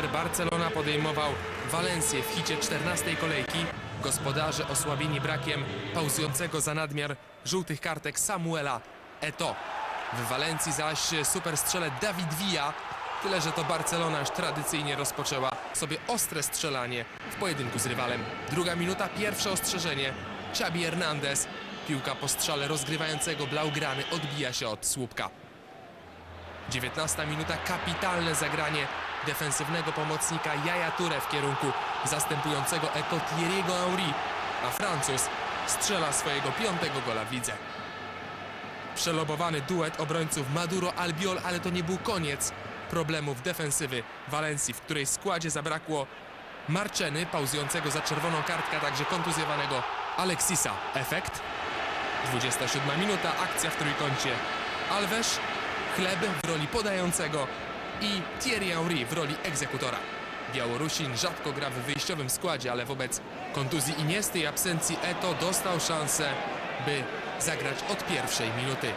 Inter Barcelona podejmował Walencję w hicie 14 kolejki. Gospodarze osłabieni brakiem pauzującego za nadmiar żółtych kartek Samuela Eto. W Walencji zaś superstrzelec Dawid Villa. Tyle, że to Barcelona już tradycyjnie rozpoczęła sobie ostre strzelanie w pojedynku z rywalem. Druga minuta, pierwsze ostrzeżenie. Xabi Hernandez. Piłka po strzale rozgrywającego Blaugrany odbija się od słupka. 19 minuta, kapitalne zagranie defensywnego pomocnika Jaja Toure w kierunku zastępującego Eto Thierry'ego Henry, a Francuz strzela swojego piątego gola w lidze. Przelobowany duet obrońców Maduro Albiol, ale to nie był koniec problemów defensywy Walencji, w której składzie zabrakło Marczeny, pauzującego za czerwoną kartkę, także kontuzjowanego Alexisa. Efekt? 27 minuta, akcja w trójkącie. Alves, Chleb w roli podającego i Thierry Henry w roli egzekutora. Białorusin rzadko gra w wyjściowym składzie, ale wobec kontuzji Iniesty i absencji Eto dostał szansę, by zagrać od pierwszej minuty.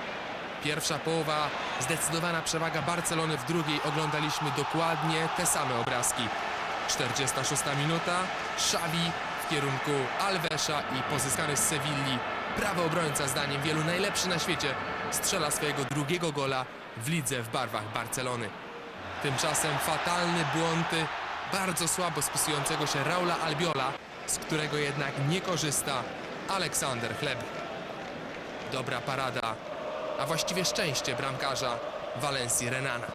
Pierwsza połowa, zdecydowana przewaga Barcelony w drugiej. Oglądaliśmy dokładnie te same obrazki. 46 minuta, Xavi w kierunku Alvesa i pozyskany z Sewilli prawy obrońca zdaniem wielu najlepszy na świecie strzela swojego drugiego gola w lidze w barwach Barcelony. Tymczasem fatalny błąd bardzo słabo spisującego się Raula Albiola, z którego jednak nie korzysta Aleksander Chleb. Dobra parada, a właściwie szczęście bramkarza Walencji Renana.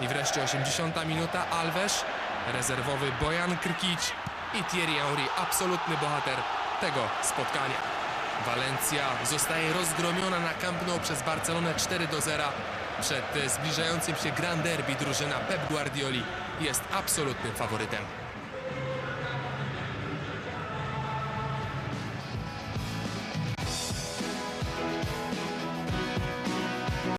I wreszcie 80 minuta Alves, rezerwowy Bojan Krkic i Thierry Henry, absolutny bohater tego spotkania. Walencja zostaje rozgromiona na Camp Nou przez Barcelonę 4 do 0. Przed zbliżającym się Grand Derby drużyna Pep Guardioli jest absolutnym faworytem.